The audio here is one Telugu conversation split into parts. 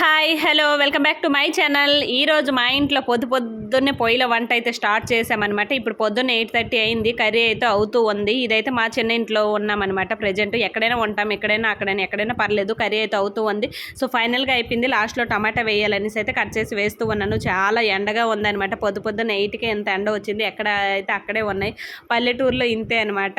Hi hello welcome back to my channel. ఈరోజు మా ఇంట్లో పొద్దు పొద్దున్నే పొయ్యిలో వంట అయితే స్టార్ట్ చేసామన్నమాట ఇప్పుడు పొద్దున్న ఎయిట్ థర్టీ అయింది కర్రీ అయితే అవుతూ ఉంది. ఇదైతే మా చిన్న ఇంట్లో ఉన్నామన్నమాట ప్రజెంట్. ఎక్కడైనా ఉంటాం ఎక్కడైనా అక్కడైనా ఎక్కడైనా పర్లేదు కర్రీ అయితే అవుతూ ఉంది. సో ఫైనల్గా అయిపోయింది. లాస్ట్లో టమాటా వేయాలనేసి అయితే కట్ చేసి వేస్తూ ఉన్నాను. చాలా ఎండగా ఉందన్నమాట. పొద్దు పొద్దున్న ఎయిట్కి ఎంత ఎండ వచ్చింది. ఎక్కడ అయితే అక్కడే ఉన్నాయి. పల్లెటూరులో ఇంతే అనమాట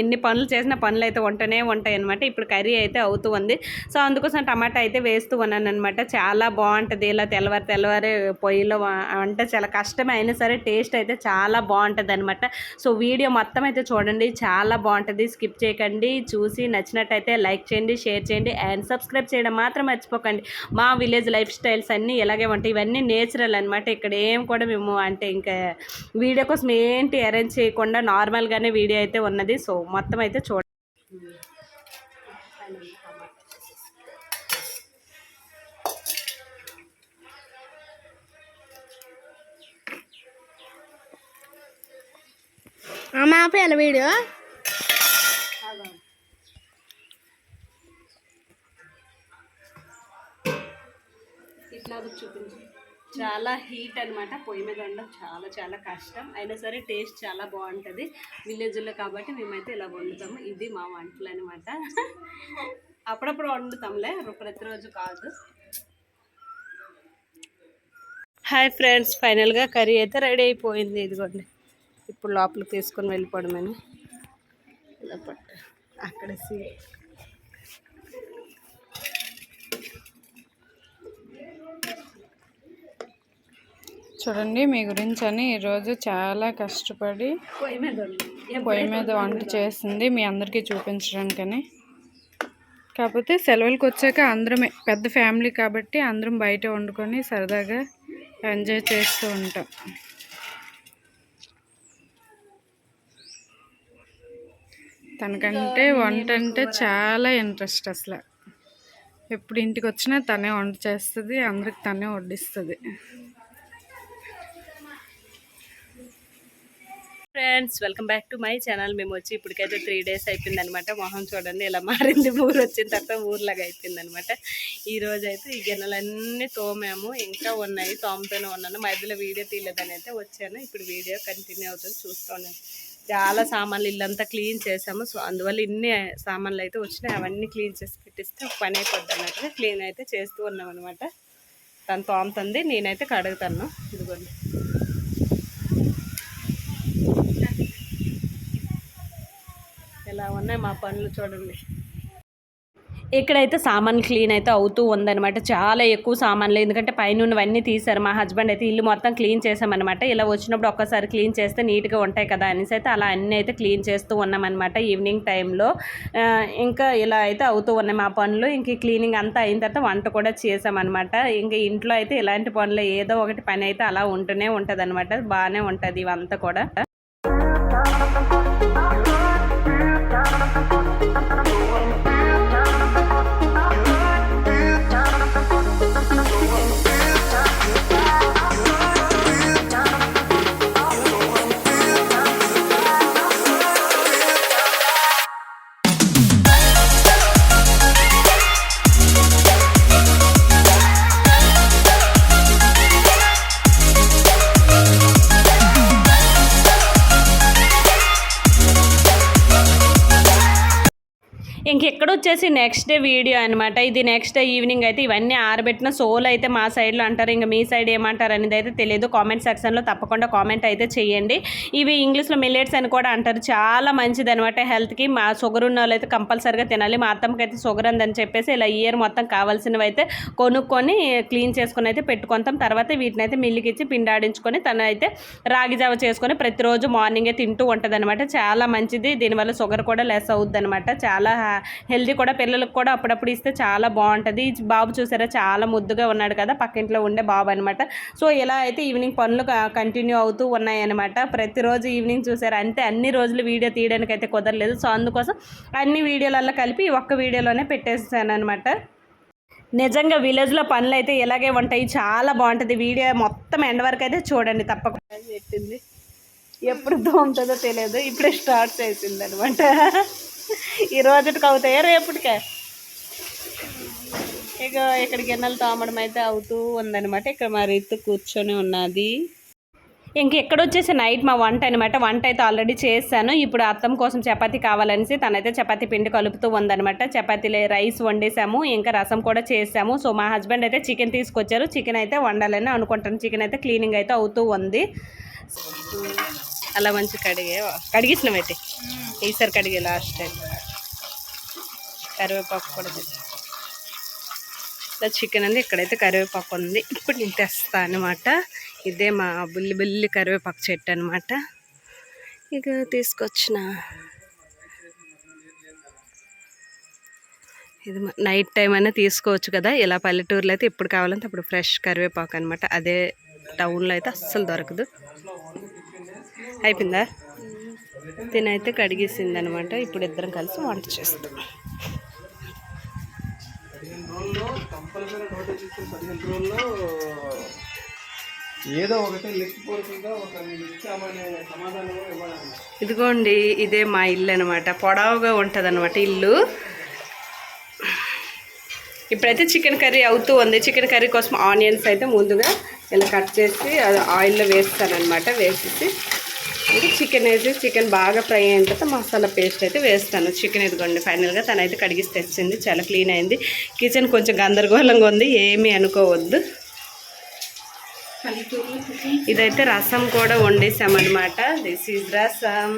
ఎన్ని పనులు చేసినా పనులు అయితే ఉంటూనే ఉంటాయి అనమాట ఇప్పుడు కర్రీ అయితే అవుతూ ఉంది. సో అందుకోసం టమాటా అయితే వేస్తూ ఉన్నాను. అనమాట చాలా బాగుంటుంది. ఇలా తెల్లవారు తెల్లవారు పొయ్యిలో అంటే చాలా కష్టమే అయినా సరే టేస్ట్ అయితే చాలా బాగుంటుంది అనమాట సో వీడియో మొత్తం అయితే చూడండి. చాలా బాగుంటుంది. స్కిప్ చేయకండి. చూసి నచ్చినట్టయితే లైక్ చేయండి షేర్ చేయండి అండ్ సబ్స్క్రైబ్ చేయడం మాత్రం మర్చిపోకండి. మా విలేజ్ లైఫ్ స్టైల్స్ అన్నీ ఇలాగే ఉంటాయి. ఇవన్నీ నేచురల్ అనమాట ఇక్కడ ఏం కూడా మేము అంటే ఇంకా వీడియో కోసం ఏంటి అరేంజ్ చేయకుండా నార్మల్గానే వీడియో అయితే ఉన్నది. సో మొత్తం అయితే చూడండి అమ్మ ఆపేయాలి వీడియో ఇట్లా చూపించు. చాలా హీట్ అనమాట పొయ్యి మీద వండడం చాలా చాలా కష్టం. అయినా సరే టేస్ట్ చాలా బాగుంటుంది. విలేజ్లో కాబట్టి మేమైతే ఇలా వండుతాము. ఇది మా వంటలు అనమాట అప్పుడప్పుడు వండుతాంలే. ప్రతిరోజు కాదు. హాయ్ ఫ్రెండ్స్ ఫైనల్గా కర్రీ అయితే రెడీ అయిపోయింది. ఇదిగోండి. ఇప్పుడు లోపలికి తీసుకొని వెళ్ళిపోవడమని? ఇలా పట్టు. అక్కడ సీ. చూడండి మీ గురించి అని ఈరోజు చాలా కష్టపడి పొయ్యి మీద వండు. పొయ్యి మీద వంట చేసింది మీ అందరికీ చూపించడానికని. కాకపోతే సెలవులకు వచ్చాక అందరమే పెద్ద ఫ్యామిలీ కాబట్టి అందరం బయట వండుకొని సరదాగా ఎంజాయ్ చేస్తూ ఉంటాం. తనకంటే వంట అంటే చాలా ఇంట్రెస్ట్ అసలు. ఎప్పుడు ఇంటికి వచ్చినా తనే వంట చేస్తుంది అందరికి తనే వడ్డిస్తుంది. Friends welcome back to my channel. మేము వచ్చి ఇప్పటికైతే త్రీ డేస్ అయిపోయింది అనమాట మొహం చూడండి ఇలా మారింది ఊరు వచ్చిన తర్వాత ఊర్లాగా అయిపోయింది అనమాట ఈ రోజు అయితే ఈ గిన్నెలన్నీ తోమాము. ఇంకా ఉన్నాయి తోమతోనే ఉన్నాను. మధ్యలో వీడియో తీయలేదని అయితే వచ్చాను. ఇప్పుడు వీడియో కంటిన్యూ అవుతుంది చూస్తాను. చాలా సామాన్లు ఇల్లంతా క్లీన్ చేసాము సో అందువల్ల ఇన్ని సామాన్లు అయితే వచ్చినాయి. అవన్నీ క్లీన్ చేసి పెట్టిస్తే పని అయిపోద్ది అన్నట్టుగా క్లీన్ అయితే చేస్తూ ఉన్నాం అనమాట తను తోముతుంది నేనైతే కడుగుతాను. ఇదిగోండి. ఎలా ఉన్నాయి మా పనులు చూడండి. ఇక్కడైతే సామాన్ క్లీన్ అయితే అవుతూ ఉందన్నమాట. చాలా ఎక్కువ సామాన్లు. ఎందుకంటే పైన ఉన్నవన్నీ తీశారు. మా హస్బెండ్ అయితే ఇల్లు మొత్తం క్లీన్ చేసామన్నమాట ఇలా వచ్చినప్పుడు ఒక్కసారి క్లీన్ చేస్తే నీట్గా ఉంటాయి కదా అనేసి అయితే అలా అన్నీ అయితే క్లీన్ చేస్తూ ఉన్నామన్నమాట ఈవినింగ్ టైంలో. ఇంకా ఇలా అయితే అవుతూ ఉన్నాయి మా పనులు. ఇంక క్లీనింగ్ అంతా అయిన తర్వాత వంట కూడా చేసామన్నమాట ఇంకా ఇంట్లో అయితే ఇలాంటి పనులు ఏదో ఒకటి పని అయితే అలా ఉంటూనే ఉంటుంది అనమాట బాగానే ఉంటుంది ఇవంతా కూడా. వచ్చేసి నెక్స్ట్ డే వీడియో అనమాట ఇది నెక్స్ట్ డే ఈవినింగ్ అయితే ఇవన్నీ ఆరబెట్టిన సోల్ అయితే మా సైడ్లో అంటారు. ఇంకా మీ సైడ్ ఏమంటారు అనేది అయితే తెలియదు. కామెంట్ సెక్షన్లో తప్పకుండా కామెంట్ అయితే చేయండి. ఇవి ఇంగ్లీష్లో మిల్లెట్స్ అని కూడా అంటారు. చాలా మంచిది అనమాట హెల్త్కి మా షుగర్ ఉన్న వాళ్ళు అయితే కంపల్సరీగా తినాలి. మా అత్తమ్మకి అయితే షుగర్ ఉందని చెప్పేసి ఇలా ఇయర్ మొత్తం కావాల్సినవి అయితే కొనుక్కొని క్లీన్ చేసుకొని అయితే పెట్టుకుంటాం. తర్వాత వీటిని అయితే మిల్లుకి ఇచ్చి పిండాడించుకొని తను అయితే రాగి జావ చేసుకొని ప్రతిరోజు మార్నింగే తింటూ ఉంటుంది చాలా మంచిది. దీనివల్ల షుగర్ కూడా లెస్ అవుద్ది అనమాట చాలా హెల్దీ కూడా పిల్లలకు కూడా అప్పుడప్పుడు ఇస్తే చాలా బాగుంటుంది. బాబు చూసారా చాలా ముద్దుగా ఉన్నాడు కదా పక్కింట్లో ఉండే బాబు అనమాట సో ఇలా అయితే ఈవినింగ్ పనులు కంటిన్యూ అవుతూ ఉన్నాయన్నమాట. ప్రతిరోజు ఈవినింగ్ చూసారా అంతే అన్ని రోజులు వీడియో తీయడానికి అయితే కుదరలేదు. సో అందుకోసం అన్ని వీడియోలలో కలిపి ఒక్క వీడియోలోనే పెట్టేసాను అనమాట నిజంగా విలేజ్లో పనులు అయితే ఇలాగే ఉంటాయి. చాలా బాగుంటుంది. వీడియో మొత్తం ఎండ్ వరకు అయితే చూడండి తప్పకుండా. పెట్టింది ఎప్పుడు తోముతుందో తెలియదు ఇప్పుడే స్టార్ట్ చేసింది అనమాట ఈ రోజుకి అవుతాయా రేపటికే? ఇక ఇక్కడ గిన్నెలు తోమడం అయితే అవుతూ ఉందనమాట ఇక్కడ మా రీతు కూర్చొని ఉన్నది. ఇంక ఎక్కడ వచ్చేసి నైట్ మా వంట అనమాట వంట అయితే ఆల్రెడీ చేశాను. ఇప్పుడు అత్తం కోసం చపాతీ కావాలనేసి తనైతే చపాతీ పిండి కలుపుతూ ఉందనమాట చపాతీలే రైస్ వండేసాము. ఇంకా రసం కూడా చేసాము సో మా హస్బెండ్ అయితే చికెన్ తీసుకొచ్చారు. చికెన్ అయితే వండాలని అనుకుంటాను. చికెన్ అయితే క్లీనింగ్ అయితే అవుతూ ఉంది. అలా మంచి కడిగే కడిగిస్తున్నాం అయితే. ఈసారి కడిగే లాస్ట్ టైం కరివేపాకు కూడా ఇలా చికెన్ ఉంది ఇక్కడైతే కరివేపాకు ఉంది. ఇప్పుడు నేను తెస్తా అనమాట ఇదే మా బుల్లి బుల్లి కరివేపాకు చెట్టు అనమాట ఇక తీసుకొచ్చిన. ఇది నైట్ టైం అయినా తీసుకోవచ్చు కదా. ఇలా పల్లెటూరులో అయితే ఎప్పుడు కావాలంటే అప్పుడు ఫ్రెష్ కరివేపాకు అనమాట అదే టౌన్లో అయితే అస్సలు దొరకదు. అయిపోయిందా? తినైతే కడిగేసింది అనమాట ఇప్పుడు ఇద్దరం కలిసి వంట చేస్తాం. ఏదో ఇదిగోండి ఇదే మా ఇల్లు అనమాట పొడవుగా ఉంటుంది అనమాట ఇల్లు. ఇప్పుడైతే చికెన్ కర్రీ అవుతూ ఉంది. చికెన్ కర్రీ కోసం ఆనియన్స్ అయితే ముందుగా ఇలా కట్ చేసి ఆయిల్లో వేస్తాను అనమాట వేసేసి ఇది చికెన్ వేసి చికెన్ బాగా ఫ్రై అయిన తర్వాత మసాలా పేస్ట్ అయితే వేస్తాను. చికెన్ ఇదిగోండి ఫైనల్గా తనైతే కడిగిసి తెచ్చింది. చాలా క్లీన్ అయింది. కిచెన్ కొంచెం గందరగోళంగా ఉంది ఏమీ అనుకోవద్దు. ఇదైతే రసం కూడా వండేసామన్నమాట. దిస్ ఈజ్ రసం.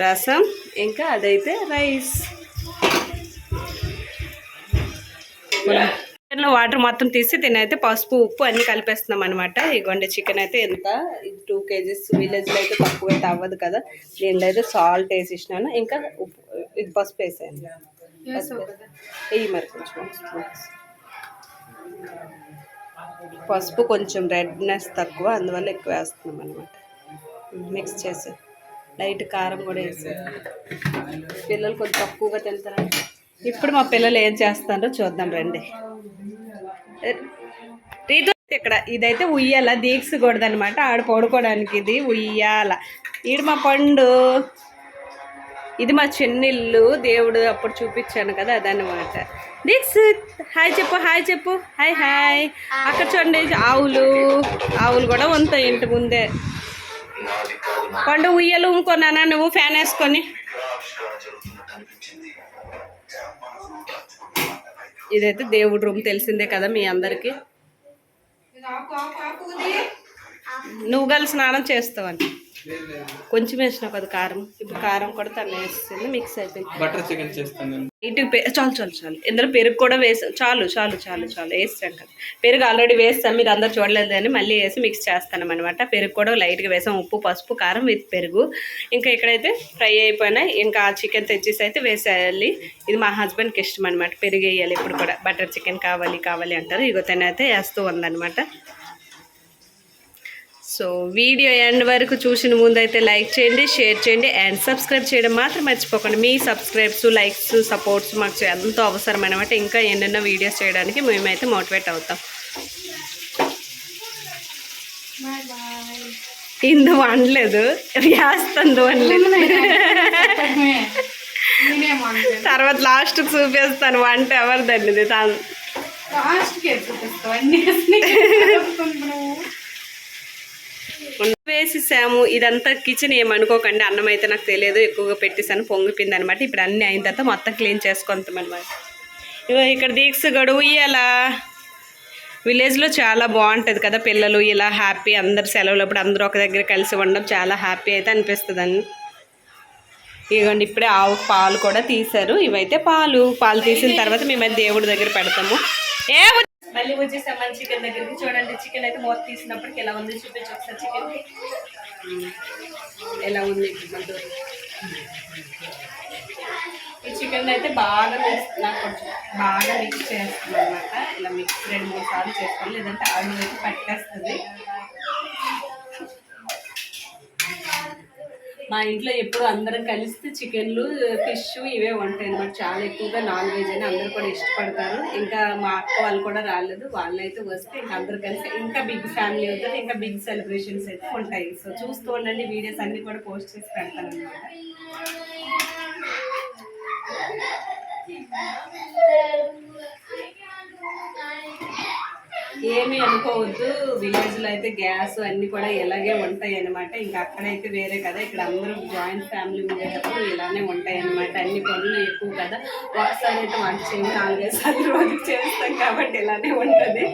రసం ఇంకా అదైతే రైస్ చికెన్లో వాటర్ మొత్తం తీసి తినైతే పసుపు ఉప్పు అన్ని కలిపేస్తున్నాం అనమాట ఇగోండి చికెన్ అయితే ఎంత? టూ కేజీస్ విలేజ్లో అయితే తక్కువ అయితే అవ్వదు కదా. దీనిలో అయితే సాల్ట్ వేసేసినాను. ఇంకా ఉప్పు ఇది పసుపు వేసాను వెయ్యి మరి కొంచెం పసుపు కొంచెం రెడ్నెస్ తక్కువ అందువల్ల ఎక్కువ వేస్తున్నాం అనమాట మిక్స్ చేసి లైట్ కారం కూడా వేసి పిల్లలు కొంచెం తక్కువగా తింటారు ఇప్పుడు మా పిల్లలు ఏం చేస్తారో చూద్దాం రండి. రీతు ఇక్కడ ఇదైతే ఉయ్యాల దీక్ష కూడదనమాట ఆడ పడుకోవడానికి ఇది ఉయ్యాల. ఈడు మా పండు. ఇది మా చెన్నిల్లు. దేవుడు అప్పుడు చూపించాను కదా అదనమాట దీక్షిత్ హాయ్ చెప్పు హాయ్ చెప్పు. Hi hi. అక్కడ చూడండి ఆవులు. ఆవులు కూడా ఉంటాయి ఇంటి ముందే. పండు ఉయ్యలు ఇంకొన్నానా నువ్వు ఫ్యాన్ వేసుకొని. ఇదైతే దేవుడి రూమ్ తెలిసిందే కదా మీ అందరికీ. నువ్వు కలిసి స్నానం చేస్తావని కొంచెం వేసిన కదా కారం? ఇప్పుడు కారం కూడా తను వేస్తుంది మిక్స్ అయిపోయింది. బటర్ చికెన్ చేస్తాను నేను. ఇటు పె- చాలు చాలు చాలు. ఇందులో పెరుగు కూడా వేసాం చాలు చాలు చాలు చాలు. వేస్తాం కదా. పెరుగు ఆల్రెడీ వేస్తాం మీరు అందరు చూడలేదు అని మళ్ళీ వేసి మిక్స్ చేస్తాం అనమాట పెరుగు కూడా లైట్గా వేసాం ఉప్పు పసుపు కారం విత్ పెరుగు. ఇంకా ఇక్కడైతే ఫ్రై అయిపోయినాయి. ఇంకా చికెన్ తెచ్చేసి అయితే వేసేయాలి. ఇది మా హస్బెండ్కి ఇష్టం అనమాట పెరుగు వేయాలి ఇప్పుడు కూడా. బటర్ చికెన్ కావాలి కావాలి అంటారు. ఇగో తనైతే వేస్తూ ఉందన్నమాట. సో వీడియో ఎండ్ వరకు చూసిన ముందైతే లైక్ చేయండి షేర్ చేయండి అండ్ సబ్స్క్రైబ్ చేయడం మాత్రం మర్చిపోకండి. మీ సబ్స్క్రైబ్స్ లైక్స్ సపోర్ట్స్ మాకు ఎంతో అవసరం అనమాట ఇంకా ఎన్నెన్నో వీడియోస్ చేయడానికి మేమైతే మోటివేట్ అవుతాం. ఇందు అనలేదు. వేస్తుంది అనలేదు. తర్వాత లాస్ట్ చూపిస్తాను. వంట ఎవరిదండి తాను వేసేసాము ఇదంతా కిచెన్ ఏమనుకోకండి అన్నం అయితే నాకు తెలియదు ఎక్కువగా పెట్టేసాను పొంగిపోయింది అనమాట ఇప్పుడు అన్నీ అయిన తర్వాత మొత్తం క్లీన్ చేసుకుంటాం అనమాట ఇగో ఇక్కడ దీక్ష గడువు ఇయ్యాలా. విలేజ్లో చాలా బాగుంటుంది కదా పిల్లలు ఇలా హ్యాపీ అందరు సెలవులప్పుడు అందరూ ఒక దగ్గర కలిసి ఉండడం చాలా హ్యాపీ అయితే అనిపిస్తుంది అని ఇదిగోండి ఇప్పుడే ఆవు పాలు కూడా తీశారు. ఇవైతే పాలు పాలు తీసిన తర్వాత మేము దేవుడి దగ్గర పెడతాము. ఏ మళ్ళీ వచ్చేసాం చికెన్ దగ్గరికి చూడండి. చికెన్ అయితే మూత తీసినప్పటికి ఎలా ఉంది? చూపించి ఒకసారి చికెన్. ఎలా ఉంది. ఈ చికెన్ అయితే బాగా మిక్స్ నాకు కొంచెం బాగా మిక్స్ చేస్తుంది అనమాట ఇలా మిక్స్ రెండు మూడు సార్లు చేసుకోవాలి. లేదంటే ఆయిల్ అయితే పట్టేస్తుంది. మా ఇంట్లో ఎప్పుడు అందరం కలిస్తే చికెన్లు ఫిష్ ఇవే ఉంటాయి అనమాట చాలా ఎక్కువగా నాన్ వెజ్ అని అందరూ కూడా ఇష్టపడతారు. ఇంకా మా అక్క వాళ్ళు కూడా రాలేదు. వాళ్ళైతే వస్తే ఇంకా అందరూ కలిసి ఇంకా బిగ్ ఫ్యామిలీ అవుతుంది. ఇంకా బిగ్ సెలబ్రేషన్స్ అయితే ఉంటాయి. సో చూస్తూ ఉండండి. వీడియోస్ అన్ని కూడా పోస్ట్ చేసి పెడతాను అనమాట ఏమీ అనుకోవద్దు. విలేజ్లో అయితే గ్యాస్ అన్ని కూడా ఇలాగే ఉంటాయి అనమాట ఇంకా అక్కడైతే వేరే కదా ఇక్కడ అందరూ జాయింట్ ఫ్యామిలీ ఉండేటప్పుడు ఇలానే ఉంటాయి అనమాట అన్ని పనులు ఎక్కువ కదా. ఒకసారి అయితే వంట చేయండి నాలుగైదు సార్లు రోజు చేస్తాం కాబట్టి ఇలానే ఉంటుంది.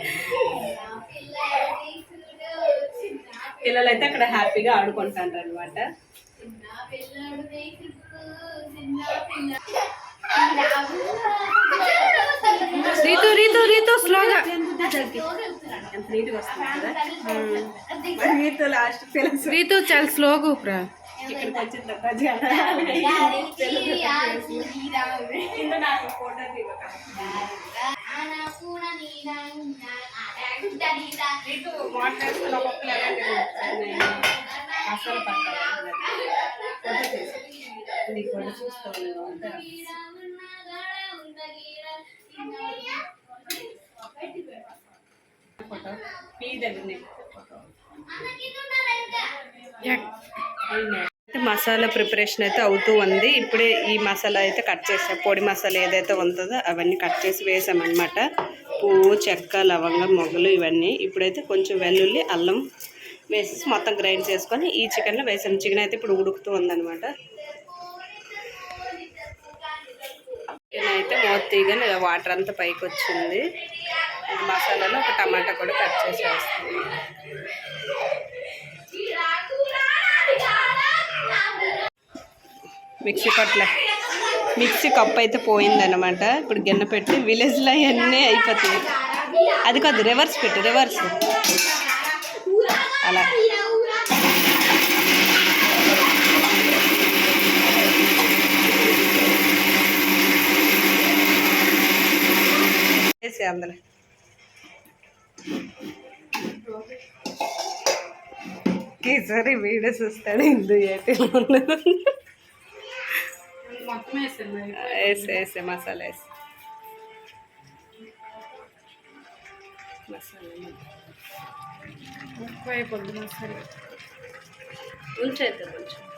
పిల్లలైతే అక్కడ హ్యాపీగా ఆడుకుంటారు అనమాట రీతు రీతు రీతు స్లోగా. మీతో లాస్ట్ పిల్లలు రీతు చాలా స్లోగా ఊపిరా. ఇక్కడికి వచ్చిన ఎలాంటి అసలు మసాలా ప్రిపరేషన్ అయితే అవుతూ ఉంది. ఇప్పుడే ఈ మసాలా అయితే కట్ చేసాం. పొడి మసాలా ఏదైతే ఉంటుందో అవన్నీ కట్ చేసి వేసామన్నమాట. పువ్వు చెక్క లవంగం మొగలు ఇవన్నీ. ఇప్పుడైతే కొంచెం వెల్లుల్లి అల్లం వేసేసి మొత్తం గ్రైండ్ చేసుకొని ఈ చికెన్లో వేసాం. చికెన్ అయితే ఇప్పుడు ఉడుకుతూ ఉందన్నమాట. చికెన్ అయితే మూత తీయగానే వాటర్ అంతా పైకి వచ్చింది మసాలాలో ఒక టమాటా కూడా కట్ చేసి వేస్తుంది మిక్సీ పట్ల మిక్సీ కప్ అయితే పోయిందనమాట ఇప్పుడు గిన్నె పెట్టి విలేజ్లో అవన్నీ అయిపోతాయి. అది కాదు రివర్స్ పెట్టు రివర్స్. అలా. వేసే అందులో ఈసారి వీడియో చూస్తాడు హిందూ ఏటీలో ఉన్నది మొత్తం వేసాను వేసే వేసే మసాలా వేసి మసాలా ఉప్పు అయిపోద్ది మసాలా ఉంచేద్దాం కొంచెం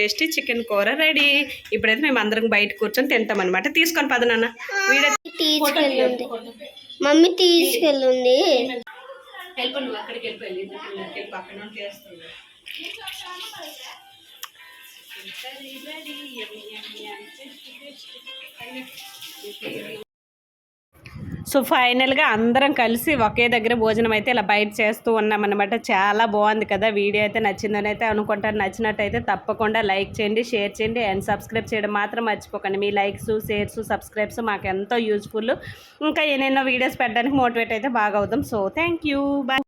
టేస్టీ చికెన్ కూర రెడీ. ఇప్పుడైతే మేము అందరం బయట కూర్చొని తింటాం అనమాట తీసుకొని పద నాన్న. వీడియో తీసుకెళ్ళింది. మమ్మీ నువ్వు అక్కడికి వెళ్ళిపోయి సో ఫైనల్గా అందరం కలిసి ఒకే దగ్గర భోజనం అయితే ఇలా బయట చేస్తూ ఉన్నామన్నమాట. చాలా బాగుంది కదా వీడియో అయితే నచ్చిందని అయితే అనుకుంటారు నచ్చినట్టయితే తప్పకుండా లైక్ చేయండి షేర్ చేయండి అండ్ సబ్స్క్రైబ్ చేయడం మాత్రం మర్చిపోకండి. మీ లైక్స్ షేర్స్ సబ్స్క్రైబ్స్ మాకు ఎంతో యూజ్ఫుల్. ఇంకా ఎన్నెన్నో వీడియోస్ పెట్టడానికి మోటివేట్ అయితే బాగా అవుతాం. So thank you. బాయ్.